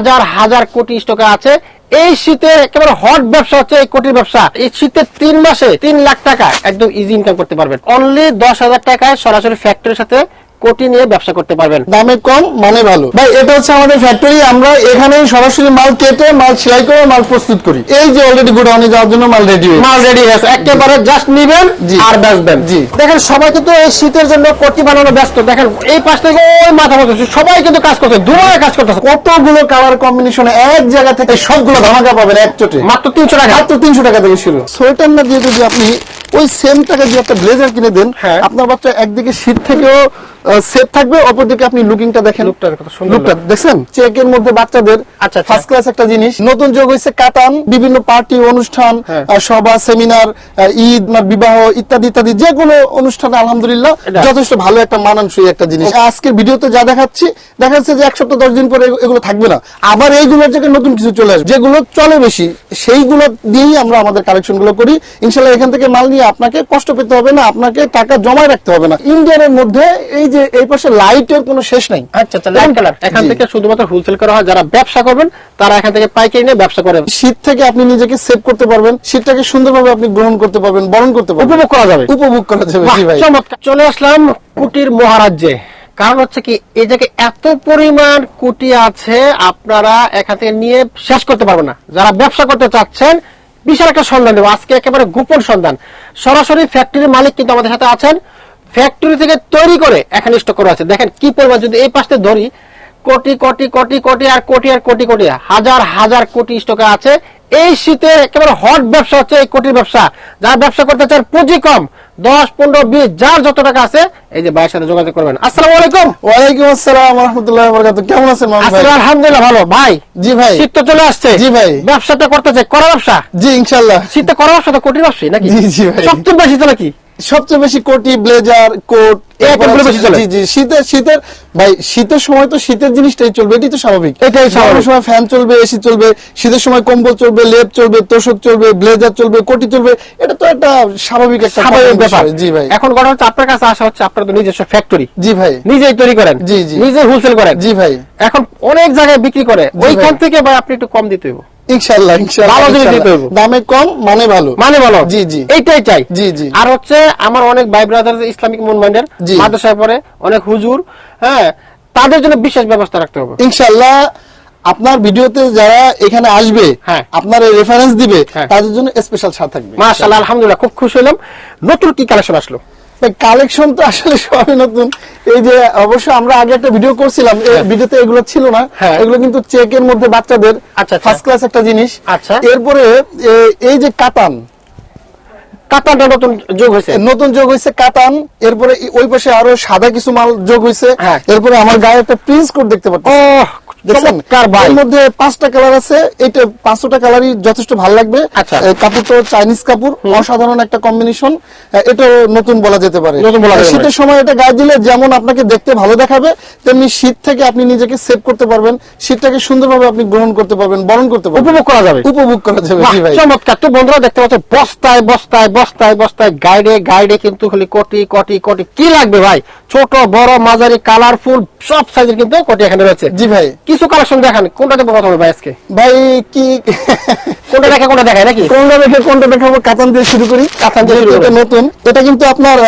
হাজার হাজার কোটি স্টকে আছে। এই শীতে একেবারে হট ব্যবসা হচ্ছে এই কোটির ব্যবসা। এই শীতের তিন মাসে তিন লাখ টাকা একদম ইজি ইনকাম করতে পারবেন। অনলি দশ হাজার টাকায় সরাসরি ফ্যাক্টরির সাথে কোটি নিয়ে ব্যবসা করতে পারবেন। দামে কম মানে ভালো। ভাই এটা হচ্ছে আমাদের ফ্যাক্টরি আমরা এখানে সরাসরি মাল কেটে মাল সেলাই করে মাল প্রস্তুত করি। এই যে অলরেডি গোডাউনে যাওয়ার জন্য মাল রেডি মাল রেডি হয়েছে। একেবারে জাস্ট নিবেন। আর বেচবেন। জি। দেখেন সবাই কিন্তু এই শীতের জন্য কোটি বানানো ব্যস্ত। দেখেন এই পাশ থেকে ওই মাথা বসেছে সবাই কিন্তু কাজ করছে দুমায় কাজ করতেছে। কতগুলো কালার কম্বিনেশনে এক জায়গা থেকে সবগুলো ধামাকা পাবেন এক চোটে। মাত্র তিনশো টাকা। মাত্র তিনশো টাকা থেকে শুরু। সোয়েটার না দিয়ে যদি আপনি ওই সেম টাকা দিয়ে একটা ব্লেজার কিনে দেন হ্যাঁ। আপনার বাচ্চা একদিকে শীত থেকেও সেফ থাকবে। অপরদিকে আপনি লুকিংটা দেখেন। লুকটা কত সুন্দর লুকটা look। চেকের মধ্যে বাচ্চাদের আচ্ছা, আচ্ছা। ফার্স্ট ক্লাস একটা জিনিস। নতুন যোগ কাতান বিভিন্ন পার্টি অনুষ্ঠান হ্যাঁ। সভা সেমিনার ঈদ না বিবাহ ইত্যাদি ইত্যাদি যে কোনো অনুষ্ঠানে আলহামদুলিল্লাহ যথেষ্ট ভালো একটা মানানসই একটা জিনিস। আজকের ভিডিওতে যা দেখাচ্ছি দেখা যাচ্ছে যে এক সপ্তাহ দশ দিন পরে এগুলো থাকবে না। আবার এইগুলোর জায়গায় নতুন কিছু চলে আসবে। যেগুলো চলে বেশি সেইগুলো দিয়েই আমরা আমাদের কালেকশনগুলো করি। ইনশাল্লাহ এখান থেকে মাল নিয়ে আপনাকে কষ্ট পেতে হবে না আপনাকে টাকা জমায় রাখতে হবে না। ইন্ডিয়ানের মধ্যে এই যে এই পাশে লাইটের কোনো শেষ নাই। আচ্ছা আচ্ছা লাইট কালার এখান থেকে শুধুমাত্র হোলসেল করা হয় যারা ব্যবসা করবেন তারা এখান থেকে পাইকারি নিয়ে ব্যবসা করে। শীত থেকে আপনি নিজেকে সেভ করতে পারবেন শীতটাকে সুন্দরভাবে আপনি গ্রহণ করতে পারবেন বরণ করতে পারবেন। উপভোগ করা যাবে। উপভোগ করা যাবে চমৎকার। চলে আসলাম কুটির মহারাজ্যে। কারণ হচ্ছে কি এই জায়গায় এত পরিমাণ কুটি আছে আপনারা এখান থেকে নিয়ে শেষ করতে পারবেন না। যারা ব্যবসা করতে চাচ্ছেন বিশাল একটা সন্ধান দেবো। আজকে একেবারে গোপন সন্ধান। সরাসরি ফ্যাক্টরির মালিক কিন্তু আমাদের সাথে আছেন। ফ্যাক্টরি থেকে তৈরি করে এখানে স্টক করা আছে। দেখেন কি পরিমাণ যদি এই পাশে ধরি কোটি কোটি কোটি কোটি আর কোটি আর কোটি কোটি হাজার হাজার কোটি স্টকে আছে। এই শীতে একেবারে হট ব্যবসা হচ্ছে এই কোটির ব্যবসা। যারা ব্যবসা করতে চান পুঁজি কম দশ পনেরো বিশ যার যত টাকা আছে এই যে ভাইয়ের সাথে যোগাযোগ করবেন। আসসালাম আলাইকুম। ওয়ালাইকুম আসসালাম রহমতুল্লাহ কেমন আছেন আলহামদুলিল্লাহ ভালো। ভাই জি ভাই। শীত তো চলে আসছে। জি ভাই। ব্যবসাটা করতে চাই করা ব্যবসা? জি ইনশাল্লাহ শীতে করা ব্যবসা তো কোটির ব্যবসায়ী নাকি? জি, জি ভাই। সবচেয়ে বেশি তো নাকি? সবচেয়ে বেশি কোটি ব্লেজার কোট। জি জি শীতের শীতের ভাই শীতের সময় তো শীতের জিনিসটাই চলবে এটাই তো স্বাভাবিক। এটাই স্বাভাবিক। সময় ফ্যান চলবে এসি চলবে শীতের সময় কম্বল চলবে লেপ চলবে তোষক চলবে ব্লেজার চলবে কোটি চলবে এটা তো একটা স্বাভাবিক একটা স্বাভাবিক ব্যাপার। জি ভাই। এখন কথা হচ্ছে আপনার কাছে আসা হচ্ছে আপনার তো নিজস্ব ফ্যাক্টরি জি ভাই। নিজেই তৈরি করেন। জি, জি। নিজে হোলসেল করেন। জি ভাই। এখন অনেক জায়গায় বিক্রি করে। ওইখান থেকে ভাই আপনি একটু কম দিতে হইব। ইনশাল্লাহ ইনশাল্লাহ ভালো জিনিস ইনশাল্লাহ। দিতে দামে কম মানে ভালো। মানে বলো জি জি। এইটাই চাই। জি, জি। আর হচ্ছে আমার অনেক ভাই ব্রাদার ইসলামিক মুভমেন্টের মাদ্রাসায় পড়ে অনেক হুজুর হ্যাঁ তাদের জন্য বিশেষ ব্যবস্থা রাখতে হবে। ইনশাল্লাহ আপনার ভিডিওতে যারা এখানে আসবে হ্যাঁ। আপনার রেফারেন্স দিবে হ্যাঁ। তাদের জন্য স্পেশাল ছাড় থাকবে মাশাআল্লাহ আলহামদুলিল্লাহ খুব খুশি হলাম। নতুন কি কালেকশন আসলো? কালেকশন তো আসলে সবই নতুন এই যে অবশ্য আমরা আগে একটা ভিডিও করছিলাম এই হ্যাঁ। ভিডিওতে এগুলো ছিল না হ্যাঁ। এগুলো কিন্তু চেকের মধ্যে বাচ্চাদের আচ্ছা, আচ্ছা। ফার্স্ট ক্লাস একটা জিনিস আচ্ছা। এরপরে এই যে কাতান কাতানটা নতুন যোগ হয়েছে? নতুন যোগ হয়েছে কাতান এরপরে ওই পাশে আরও সাদা কিছু মাল যোগ হয়েছে। হ্যাঁ। এরপরে আমার গায়ে একটা প্রিন্স কোড দেখতে পাচ্ছি। দেখছেন? এর মধ্যে পাঁচটা কালার আছে। এটা পাঁচটা কালারই যথেষ্ট ভালো লাগবে। আচ্ছা। কাপড় তো চাইনিজ কাপড়। অসাধারণ একটা কম্বিনেশন এটা নতুন বলা যেতে পারে। নতুন বলা যেতে পারে। শীতের সময় এটা গায়ে দিলে যেমন আপনাকে দেখতে ভালো দেখাবে তেমনি শীত থেকে আপনি নিজেকে সেভ করতে পারবেন। শীতটাকে সুন্দরভাবে আপনি গ্রহণ করতে পারবেন বরণ করতে পারবেন। উপভোগ করা যাবে। উপভোগ করা যাবে চমৎকার। তো বন্ধুরা দেখতে পাচ্ছেন বস্তায় বস্তায় বস্তায় বস্তায় গাইডে গাইডে কিন্তু খালি কোটি কোটি কোটি। কি লাগবে ভাই? ছোট বড় মাঝারি কালারফুল সব সাইজের কিন্তু কোটি এখানে রয়েছে। জি ভাই। কিছু কালেকশন দেখান কোনটা দেবো কথা ভাই আজকে? ভাই কি কোনটা দেখে কোনটা দেখায় নাকি? কোনটা দেখে কোনটা দেখাবো কাতান দিয়ে শুরু করি। কাতান দিয়ে শুরু। নতুন এটা কিন্তু আপনার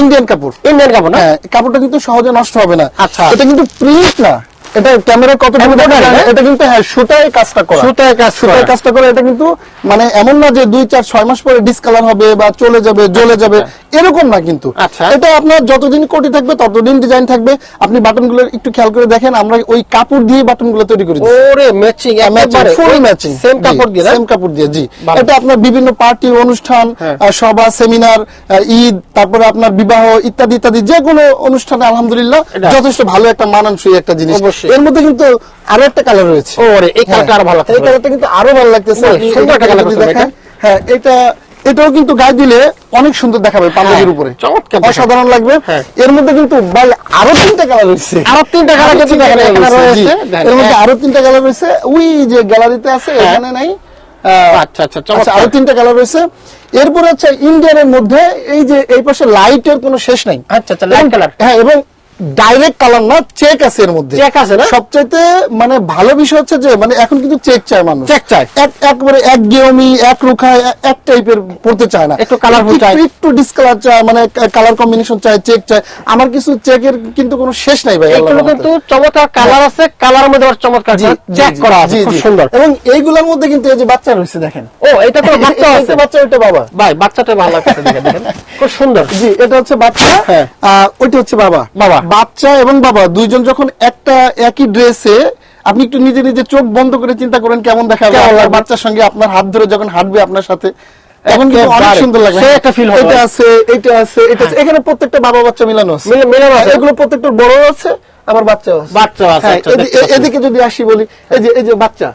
ইন্ডিয়ান কাপড়। ইন্ডিয়ান কাপড় না? হ্যাঁ কাপড়টা কিন্তু সহজে নষ্ট হবে না। আচ্ছা। এটা কিন্তু প্রিন্ট না। এটা ক্যামেরা কত হ্যাঁ? এটা কিন্তু হ্যাঁ সুতায় কাজটা করা। সুতায় কাজ সুতায় কাজটা করে এটা কিন্তু মানে এমন না যে দুই চার ছয় মাস পরে ডিসকালার হবে বা চলে যাবে জ্বলে যাবে এরকম না কিন্তু। আচ্ছা। এটা আপনার যতদিন কোটি থাকবে ততদিন ডিজাইন থাকবে। আপনি বাটনগুলো একটু খেয়াল করে দেখেন আমরা ওই কাপড় দিয়ে বাটনগুলো তৈরি করি ওরে ম্যাচিং একেবারে। ফুল ম্যাচিং সেম কাপড় দিয়ে সেম কাপড় দিয়ে জি। এটা আপনার বিভিন্ন পার্টি অনুষ্ঠান হ্যাঁ। সভা সেমিনার ঈদ তারপরে আপনার বিবাহ ইত্যাদি ইত্যাদি যে কোনো অনুষ্ঠানে আলহামদুলিল্লাহ যথেষ্ট ভালো একটা মানানসই একটা জিনিস। অবশ্যই। এর মধ্যে কিন্তু আরও একটা কালার রয়েছে। ওরে এই কালারটা হ্যাঁ, আরও ভালো এই কালারটা কিন্তু আরও ভালো লাগতেছে। সুন্দর একটা এটা। হ্যাঁ এটা এটাও কিন্তু গায়ে দিলে অনেক সুন্দর দেখাবে পাঞ্জাবির উপরে। চমৎকার অসাধারণ লাগবে। হ্যাঁ। এর মধ্যে কিন্তু ভাই আরও তিনটা কালার রয়েছে। আরও তিনটা কালার কিন্তু এর মধ্যে হ্যাঁ। আরও তিনটা কালার রয়েছে। ওই যে গ্যালারিতে আছে হ্যাঁ। এখানে নাই। আচ্ছা আচ্ছা আচ্ছা আরও তিনটা কালার রয়েছে। এরপরে হচ্ছে ইন্ডিয়ানের মধ্যে এই যে এই পাশে লাইটের কোনো শেষ নাই। আচ্ছা, আচ্ছা, এবং- color। হ্যাঁ এবং ডাইরেক্ট কালার না চেক আছে এর মধ্যে। Check আছে না? সবচাইতে মানে ভালো বিষয় হচ্ছে যে মানে এখন কিন্তু চেক চায় মানুষ। Check চায়। এক একবারে এক গেমি এক রুখা এক টাইপের পড়তে চায় না। একটু একটু- চায়। একটু ডিসকালার চায় মানে কালার কম্বিনেশন চায় চেক চায়। আমার কিছু চেকের কিন্তু কোনো শেষ নাই ভাই এগুলো কিন্তু চমৎকার কালার আছে কালার মধ্যে আবার চমৎকার চেক করা আছে খুব সুন্দর। এবং এইগুলোর মধ্যে কিন্তু এই যে বাচ্চা রয়েছে দেখেন। ও এটা তো বাচ্চা আছে। বাচ্চা ওইটা বাবা। ভাই বাচ্চাটা ভালো লাগছে দেখেন খুব সুন্দর। জি এটা হচ্ছে বাচ্চা হ্যাঁ। ওইটা হচ্ছে বাবা। বাবা। বাচ্চা এবং বাবা দুইজন যখন একটা একই ড্রেসে আপনি একটু নিজে নিজে চোখ বন্ধ করে চিন্তা করেন কেমন দেখা আপনার বাচ্চার সঙ্গে আপনার হাত ধরে যখন হাঁটবে আপনার সাথে তখন কিন্তু অনেক সুন্দর লাগবে। সে একটা feel হবে। এটা আছে এটা আছে এটা আছে। এখানে প্রত্যেকটা বাবা বাচ্চা মিলানো আছে। মিলানো আছে। এগুলো প্রত্যেকটা বড় আছে আবার বাচ্চা আছে। বাচ্চা আছে, হ্যাঁ, আচ্ছা। এদিকে যদি আসি বলি এই যে এই যে বাচ্চা।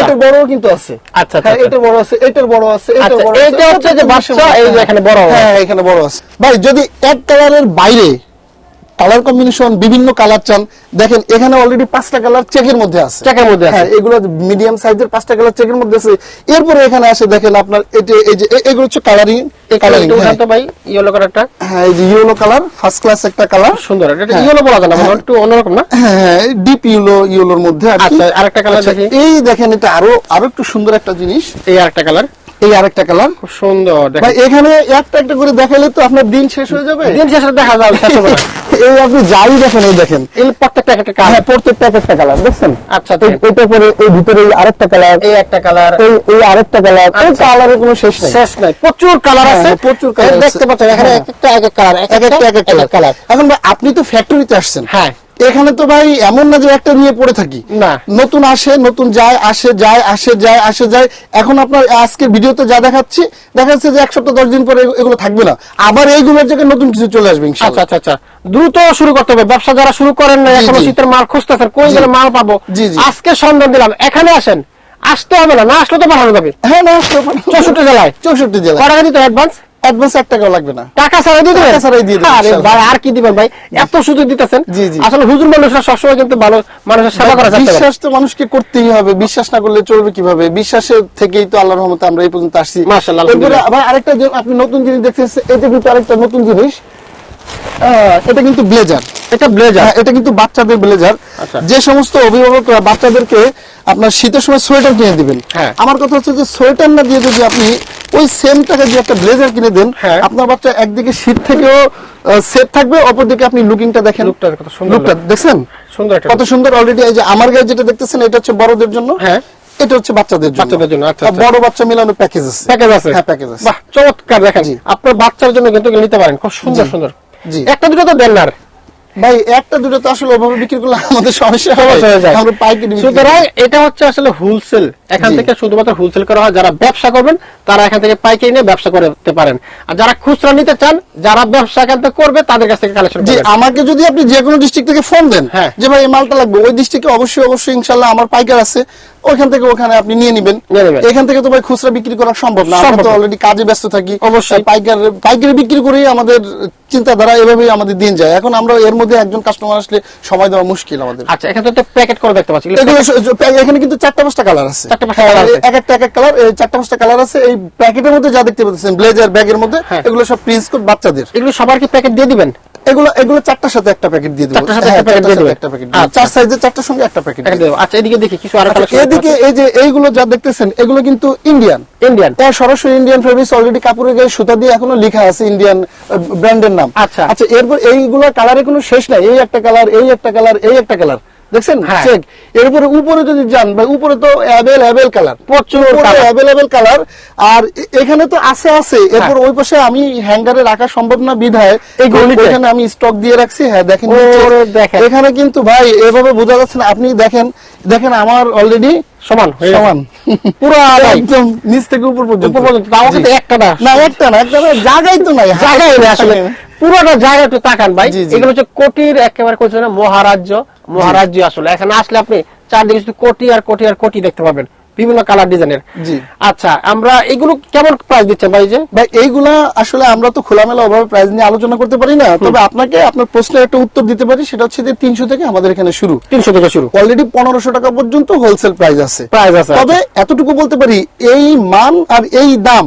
এটা বড়ও কিন্তু আছে। আচ্ছা, হ্যাঁ আচ্ছা। এটা বড় আছে এটার বড় আছে আচ্ছা, বড় এইটা হচ্ছে যে বাচ্চা, এই যে এখানে বড় হ্যাঁ এখানে বড় আছে। ভাই যদি এক কালারের বাইরে কালার কম্বিনেশন বিভিন্ন কালার চান। দেখেন এখানে অলরেডি পাঁচটা কালার চেকের মধ্যে আছে। চেকের মধ্যে আছে। হ্যাঁ এগুলো মিডিয়াম সাইজের পাঁচটা কালার চেকের মধ্যে আছে। এরপরে এখানে আসে দেখেন আপনার এটা এই যে এগুলো হচ্ছে কালারিং কালারিং তো ভাই? ইয়েলো কালারটা হ্যাঁ এই যে ইয়েলো কালার ফার্স্ট ক্লাস একটা কালার সুন্দর এটা হ্যাঁ। ইয়েলো বলা যায় না মানে একটু অন্যরকম না? হ্যাঁ ডিপ ইউলো ইউলোর মধ্যে আচ্ছা, আরেকটা colour আচ্ছা, দেখি। এই দেখেন এটা আরও আরও একটু সুন্দর একটা জিনিস। এই আরেকটা কালার এই আরেকটা কালার খুব সুন্দর ভাই এখানে একটা একটা করে দেখালে তো আপনার দিন শেষ হয়ে যাবে। দিন শেষে দেখা যাবে শেষ হবে না। এই আপনি যাই দেখেন এই দেখেন। এই প্রত্যেকটা একটা কালার হ্যাঁ প্রত্যেকটা একটা কালার দেখছেন? আচ্ছা তো এটা পরে এই ভিতরে এই আরেকটা কালার এই একটা কালার এই এই আরেকটা কালার এই আচ্ছা। কালারের কোনো শেষ নাই। শেষ নাই। প্রচুর কালার হ্যাঁ, আছে। হ্যাঁ, প্রচুর কালার দেখতে পাচ্ছেন এখানে। এক একটা এক এক কালার এক এক একটা। এক এক কালার এখন আপনি তো ফ্যাক্টরিতে আসছেন। হ্যাঁ। এখানে তো ভাই এমন না যে একটা নিয়ে পড়ে থাকি। না। নতুন আসে নতুন যায় আসে যায় আসে যায় আসে যায়। এখন আপনার আজকে ভিডিওতে যা দেখাচ্ছি দেখা যাচ্ছে যে এক সপ্তাহ দশ দিন পরে এগুলো থাকবে না। আবার এই এইগুলোর জায়গায় নতুন কিছু চলে আসবে আচ্ছা আচ্ছা আচ্ছা। দ্রুত শুরু করতে হবে। ব্যবসা যারা শুরু করেন না এখনও শীতের মাল খুঁজতেছেন কোন। গেলে মাল পাবো। আজকে সন্ধান দিলাম এখানে আসেন। আসতে হবে না না আসলে তো পাঠানো যাবে। হ্যাঁ না চৌষট্টি জেলায়। চৌষট্টি জেলা কটা দিতে অ্যাডভান্স অ্যাডভান্স এক টাকাও লাগবে না। টাকা ছাড়াই দিয়ে টাকা ছাড়াই দিয়ে আরে ভাই আর কি দিবেন ভাই? এত সুযোগ দিতেছেন। জি, জি। আসলে হুজুর মানুষরা সবসময় কিন্তু ভালো মানুষের সেবা করা। চাইতে বিশ্বাস তো মানুষকে করতেই হবে বিশ্বাস না করলে চলবে কীভাবে? বিশ্বাসের থেকেই তো আল্লাহর রহমতে আমরা এই পর্যন্ত আসছি। মাশাআল্লাহ, আরেকটা যে আপনি নতুন জিনিস দেখছেন এটা কিন্তু আরেকটা নতুন জিনিস এটা কিন্তু ব্লেজার এটা ব্লেজার হ্যাঁ, এটা কিন্তু বাচ্চাদের ব্লেজার আচ্ছা। যে সমস্ত অভিভাবকরা বাচ্চাদেরকে আপনার শীতের সময় সোয়েটার কিনে দিবেন হ্যাঁ। আমার কথা হচ্ছে যে সোয়েটার না দিয়ে যদি আপনি ওই সেম টাকা দিয়ে একটা ব্লেজার কিনে দেন হ্যাঁ। আপনার বাচ্চা একদিকে শীত থেকেও সেফ থাকবে অপরদিকে আপনি লুকিংটা দেখেন লুকটা কত সুন্দর লুকটা। দেখছেন সুন্দর একটা কত সুন্দর অলরেডি এই যে আমার গায়ে যেটা দেখতেছেন এটা হচ্ছে বড়দের জন্য হ্যাঁ। এটা হচ্ছে বাচ্চাদের জন্য বাচ্চাদের জন্য, আচ্ছা, আচ্ছা। বড় বাচ্চা মিলানো প্যাকেজ আছে প্যাকেজ আছে হ্যাঁ প্যাকেজ আছে বাহ চমৎকার দেখেন। আপনার বাচ্চার জন্য কিন্তু নিতে পারেন খুব সুন্দর সুন্দর। একটা দুটো তো দেন না ভাই একটা দুটো তো আসলে ওভাবে বিক্রি করলে আমাদের সমস্যা হয়ে। যায়। আমরা পাইকারি সুতরাং এটা হচ্ছে আসলে হোলসেল এখান থেকে শুধুমাত্র হোলসেল করা হয় যারা ব্যবসা করবেন তারা এখান থেকে পাইকারি নিয়ে ব্যবসা করতে পারেন। আর যারা খুচরা নিতে চান যারা ব্যবসা এখান থেকে করবে তাদের কাছ থেকে কালেকশন জি আমাকে যদি আপনি যে কোনো ডিস্ট্রিক্ট থেকে ফোন দেন হ্যাঁ। যে ভাই এই মালটা লাগবে ওই ডিস্ট্রিক্টে অবশ্যই অবশ্যই ইনশাল্লাহ আমার পাইকার আছে। ওইখান থেকে ওখানে আপনি নিয়ে নেবেন। এখান থেকে তো ভাই খুচরা বিক্রি করা সম্ভব না। আমরা তো অলরেডি কাজে ব্যস্ত থাকি। অবশ্যই। পাইকার পাইকারি বিক্রি করেই আমাদের চিন্তাধারা এভাবেই আমাদের দিন যায়। এখন আমরা এর মধ্যে একজন কাস্টমার আসলে সময় দেওয়া মুশকিল আমাদের। আচ্ছা এখানে তো একটা প্যাকেট করে দেখতে পাচ্ছি। এখানে কিন্তু চারটা পাঁচটা কালার আছে। আছে। এক একটা এক এক কালার চারটা পাঁচটা কালার আছে। এই প্যাকেটের মধ্যে যা দেখতে পাচ্ছেন ব্লেজার ব্যাগের মধ্যে হ্যাঁ। এগুলো সব প্রিন্স কোড বাচ্চাদের। এগুলো সবার কি প্যাকেট দিয়ে দিবেন? এগুলো এগুলো চারটার সাথে একটা প্যাকেট দিয়ে দেবো। চারটার সাথে হ্যাঁ, একটা packet দিয়ে সাথে একটা প্যাকেট আচ্ছা। চার সাইজের চারটার সঙ্গে একটা প্যাকেট দেবো। আচ্ছা এদিকে দেখি কিছু আর এদিকে এই যে এইগুলো যা দেখতেছেন এগুলো কিন্তু ইন্ডিয়ান ইন্ডিয়ান এটা সরাসরি ইন্ডিয়ান ফেব্রিক্স অলরেডি কাপড়ের গায়ে সুতা দিয়ে এখনও লেখা আছে ইন্ডিয়ান ব্র্যান্ডের নাম। আচ্ছা। আচ্ছা এরপর এইগুলো কালারে কোনো শেষ নাই। এই একটা কালার এই একটা কালার এই একটা কালার দেখছেন? হ্যাঁ। চেক এর উপরে উপরে যদি যান ভাই উপরে তো অ্যাভেল অ্যাভেল কালার প্রচুর colour। অ্যাভেলেবেল কালার আর এখানে তো আছে আছে। এরপর ওই পাশে আমি হ্যাঙ্গারে রাখা সম্ভব না বিধায় এই গলিতে? এখানে আমি স্টক দিয়ে রাখছি। হ্যাঁ দেখেন। এখানে কিন্তু ভাই এভাবে বোঝা যাচ্ছে না। আপনি দেখেন দেখেন আমার অলরেডি সমান হয়ে সমান। পুরো একদম নিচ থেকে উপর পর্যন্ত। উপর পর্যন্ত। তাও কিন্তু একটা না। না একটা না একটা না জায়গাই তো নাই। জায়গায় নেই আসলে। পুরোটা জায়গা একটু তাকান ভাই। এগুলো হচ্ছে কোটির একেবারে করছে না মহারাজ্য। মহারাজ্য আসলে। এখানে আসলে আপনি চারদিকে শুধু কোটি আর কোটি আর কোটি দেখতে পাবেন বিভিন্ন কালার ডিজাইনের জি। আচ্ছা আমরা এগুলো কেমন প্রাইস দিচ্ছেন ভাই যে? ভাই এইগুলা আসলে আমরা তো খোলামেলা অভাবে প্রাইস নিয়ে আলোচনা করতে পারি না। তবে আপনাকে আপনার প্রশ্নের একটা উত্তর দিতে পারি সেটা হচ্ছে যে তিনশো থেকে আমাদের এখানে শুরু। তিনশো থেকে শুরু। অলরেডি পনেরোশো টাকা পর্যন্ত হোলসেল প্রাইস আছে। প্রাইস আছে তবে এতটুকু বলতে পারি এই মান আর এই দাম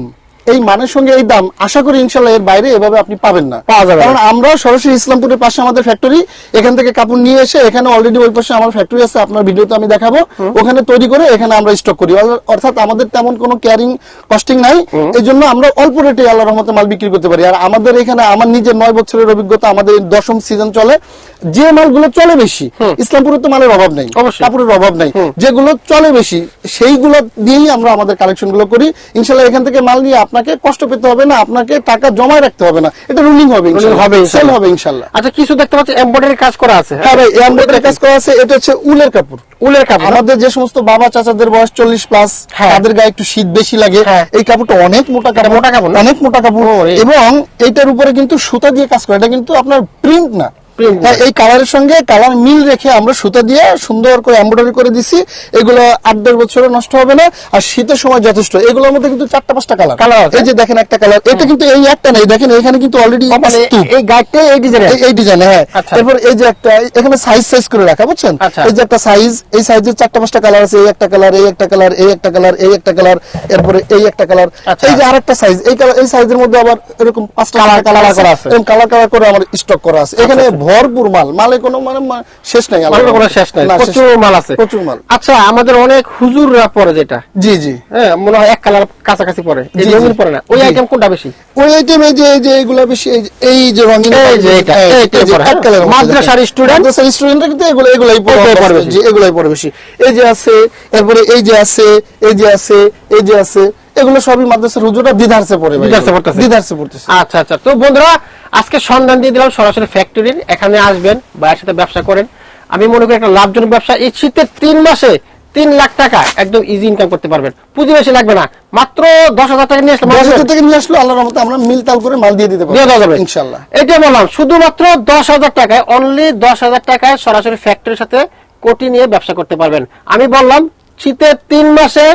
এই মানের সঙ্গে এই দাম আশা করি ইনশাল্লাহ এর বাইরে এভাবে আপনি পাবেন না। পাওয়া যাবে কারণ আমরা সরাসরি ইসলামপুরের পাশে আমাদের ফ্যাক্টরি এখান থেকে কাপড় নিয়ে এসে এখানে অলরেডি ওই পাশে আমার ফ্যাক্টরি আছে আপনার ভিডিওতে আমি দেখাবো। ওখানে তৈরি করে এখানে আমরা স্টক করি। অর্থাৎ আমাদের তেমন কোনো ক্যারিং কস্টিং নাই। এই জন্য আমরা অল্প রেটে আল্লাহ রহমতে মাল বিক্রি করতে পারি। আর আমাদের এখানে আমার নিজের নয় বছরের অভিজ্ঞতা আমাদের দশম সিজন চলে। যে মালগুলো চলে বেশি ইসলামপুরে তো মালের অভাব নেই। কাপড়ের অভাব নাই। যেগুলো চলে বেশি সেইগুলো দিয়েই আমরা আমাদের কালেকশনগুলো করি। ইনশাল্লাহ এখান থেকে মাল নিয়ে আপনাকে কষ্ট পেতে হবে না আপনাকে টাকা জমায় রাখতে হবে না। এটা রুলিং হবে হবে সেল। হবে ইনশাল্লাহ। আচ্ছা কিছু দেখতে পাচ্ছি এমব্রয়ডারি কাজ করা আছে। হ্যাঁ ভাই এমব্রয়ডারি কাজ করা আছে এটা হচ্ছে উলের কাপড়। উলের কাপড় আমাদের যে সমস্ত বাবা চাচাদের বয়স চল্লিশ প্লাস হ্যাঁ। তাদের গায়ে একটু শীত বেশি লাগে। হ্যাঁ। এই কাপড়টা অনেক মোটা কাপড়। মোটা কাপড় অনেক মোটা কাপড়। এবং এইটার উপরে কিন্তু সুতা দিয়ে কাজ করে এটা কিন্তু আপনার প্রিন্ট না। হ্যাঁ, এই কালারের সঙ্গে কালার মিল রেখে আমরা সুতা দিয়ে সুন্দর করে এমব্রয়ডারি করে দিছি। এগুলো আট দশ বছরে নষ্ট হবে না আর শীতের সময় যথেষ্ট। এগুলোর মধ্যে কিন্তু চারটা পাঁচটা কালার। আছে? এই যে দেখেন একটা কালার এটা কিন্তু এই একটা নাই দেখেন এখানে কিন্তু অলরেডি এই গাইডটা এই ডিজাইনের এই- ডিজাইন হ্যাঁ। আচ্ছা। এরপর এই যে একটা এখানে সাইজ সাইজ করে রাখা বুঝছেন? আচ্ছা। এই যে একটা সাইজ এই সাইজের চারটা পাঁচটা কালার আছে এই একটা কালার এই একটা কালার এই একটা কালার এই একটা কালার এরপরে এই একটা কালার। আচ্ছা। এই যে আরেকটা সাইজ এই কালার এই সাইজের মধ্যে আবার এরকম পাঁচটা Colour- কালার করা আছে। এরকম কালার কালার করে আমার স্টক করা আছে। এখানে ভরপুর মাল। মালে কোনো মানে শেষ নাই কোনো শেষ নাই প্রচুর মাল আছে। প্রচুর মাল। আচ্ছা আমাদের অনেক হুজুররা পরে যেটা। জি জি। হ্যাঁ মনে হয় এক কালার কাছাকাছি পরে। এই রঙিন পরে না। ওই আইটেম কোনটা বেশি? ওই আইটেম এই যে এই যে এইগুলা বেশি এই যে- রঙিন এই যে এটা, হ্যাঁ, এইটা এই যে পরে, এক কালারের মধ্যে মাদ্রাসার স্টুডেন্ট মাদ্রাসার স্টুডেন্টরা কিন্তু এগুলো এগুলাই পরে। বেশি। এগুলাই পরে বেশি। এই যে আছে এরপরে এই যে আছে এই যে আছে এই যে আছে। এগুলো সবই মাদ্রাসার হুজুরা দিদারসে পড়ে ভাই। দিদারসে পড়তেছে। দিদারসে পড়তেছে। আচ্ছা আচ্ছা। তো বন্ধুরা আজকে সন্ধান দিয়ে দিলাম সরাসরি ফ্যাক্টরির এখানে আসবেন বা সাথে ব্যবসা করেন। আমি মনে করি একটা লাভজনক ব্যবসা। এই শীতের তিন মাসে তিন লাখ টাকা একদম ইজি ইনকাম করতে পারবেন। পুঁজি বেশি লাগবে না। মাত্র দশ হাজার টাকা নিয়ে আসলে দশ হাজার থেকে নিয়ে আসলো আল্লাহর রহমতে আমরা মিল তাল করে মাল দিয়ে দিতে দিয়ে দেওয়া যাবে। ইনশাল্লাহ এটা বললাম শুধুমাত্র দশ হাজার টাকায় অনলি দশ হাজার টাকায় সরাসরি ফ্যাক্টরির সাথে কোটি নিয়ে ব্যবসা করতে পারবেন। আমি বললাম শীতের তিন মাসে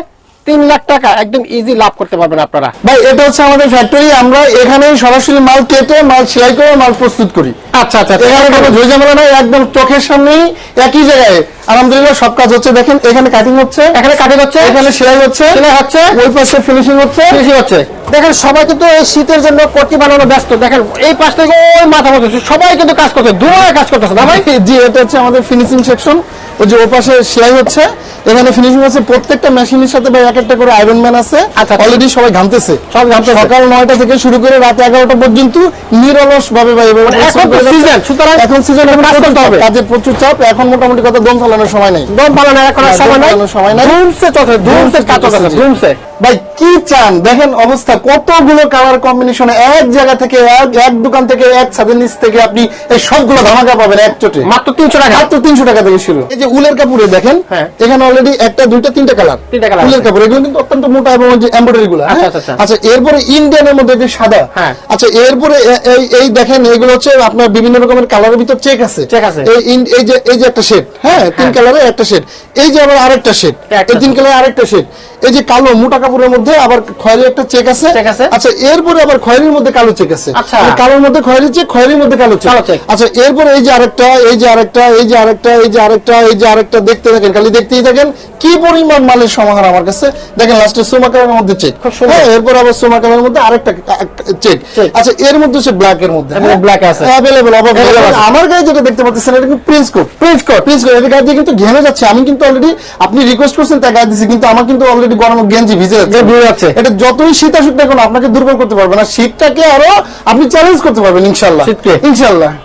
তিন লাখ টাকা একদম ইজি লাভ করতে পারবেন আপনারা। ভাই এটা হচ্ছে আমাদের ফ্যাক্টরি আমরা এখানেই সরাসরি মাল কেটে মাল সেলাই করে মাল প্রস্তুত করি। আচ্ছা আচ্ছা এখানে কোনো ঝুঁঝামেলা নাই একদম চোখের সামনেই একই জায়গায়। আলহামদুলিল্লাহ সব কাজ হচ্ছে দেখেন এখানে কাটিং হচ্ছে। এখানে কাটিং হচ্ছে? এখানে সেলাই হচ্ছে। সেলাই হচ্ছে? ওই পাশে ফিনিশিং হচ্ছে। বেশি হচ্ছে। দেখেন সবাই কিন্তু এই শীতের জন্য কোটি বানানো ব্যস্ত। দেখেন এই পাশ থেকে ওই মাথা মতো সবাই কিন্তু কাজ করছে দুয়ারে কাজ করতেছে না ভাই? জি এটা হচ্ছে আমাদের ফিনিশিং সেকশন ওই যে ও পাশে সেলাই হচ্ছে। এখানে ফিনিশিং আছে প্রত্যেকটা মেশিনের সাথে ভাই এক একটা করে আয়রন ম্যান আছে আচ্ছা। অলরেডি সবাই ঘামতেছে সব ঘামতেছে। সকাল 9টা থেকে শুরু করে রাত এগারোটা পর্যন্ত নিরলস ভাবে ভাই মানে এখন season, সুতরাং এখন সিজন এখন কাজ করতে হবে। কাজের প্রচুর চাপ এখন মোটামুটি কথা দম চালানোর সময় নাই দম পালানোর এখন সময় নাই সময় নাই। ধুমসে চলছে ধুমসে কাজ। ধুমসে ভাই কি চান দেখেন অবস্থা কতগুলো কালার কম্বিনেশনে এক জায়গা থেকে এক দোকান থেকে এক ছাদের নিচ থেকে আপনি এই সবগুলো ধামাকা পাবেন এক চোটে মাত্র তিনশো টাকা মাত্র তিনশো টাকা থেকে শুরু এই যে উলের কাপড়ে দেখেন হ্যাঁ। এখানে অলরেডি একটা দুইটা তিনটা কালার তিনটা colour উলের কাপড় এগুলো কিন্তু অত্যন্ত মোটা এবং যে এমব্রয়ডারি গুলো আচ্ছা, হ্যাঁ? আচ্ছা, আচ্ছা। আচ্ছা এরপরে ইন্ডিয়ানের মধ্যে যে সাদা হ্যাঁ। আচ্ছা এরপরে এই এই দেখেন এগুলো হচ্ছে আপনার বিভিন্ন রকমের কালারের ভিতর চেক আছে Check আছে। এই এই যে এই যে একটা শেড হ্যাঁ তিন। কালারের একটা শেড এই যে আবার আরেকটা শেড এই তিন কালারের আরেকটা শেড এই যে কালো মোটা কাপড়ের মধ্যে আবার খয়েরি একটা চেক আছে। আচ্ছা এরপরে আবার খয়েরির মধ্যে কালো চেক আছে। আচ্ছা। কালোর মধ্যে খয়েরি চেক খয়েরির মধ্যে কালো চেক। আচ্ছা এরপরে এই যে আরেকটা এই যে আরেকটা এই যে আরেকটা এই যে আরেকটা এই যে আরেকটা দেখতে থাকেন খালি দেখতেই থাকেন কি পরিমাণ মালের সমাহার আমার কাছে। দেখেন লাস্টে সোমা কালারের মধ্যে চেক হ্যাঁ এরপর আবার সোমা কালারের মধ্যে আরেকটা চেক আচ্ছা এর মধ্যে হচ্ছে ব্ল্যাক এর মধ্যে। ব্ল্যাক আছে। অ্যাভেলেবল আমার গায়ে যেটা দেখতে পাচ্ছেন এটা কিন্তু prince code prince code prince code এর গায়ে দিয়ে কিন্তু ঘেমে যাচ্ছে। আমি কিন্তু অলরেডি আপনি রিকোয়েস্ট করছেন তাই গায়ে দিছি কিন্তু আমার কিন্তু অলরেডি গরম গেঞ্জি ভিজে যাচ্ছে। এটা যতই শীত আসুক না কেন আপনাকে দুর্বল করতে পারবে না শীতটাকে আরও আপনি চ্যালেঞ্জ করতে পারবেন ইনশাল্লাহ শীতকে? ইনশাল্লাহ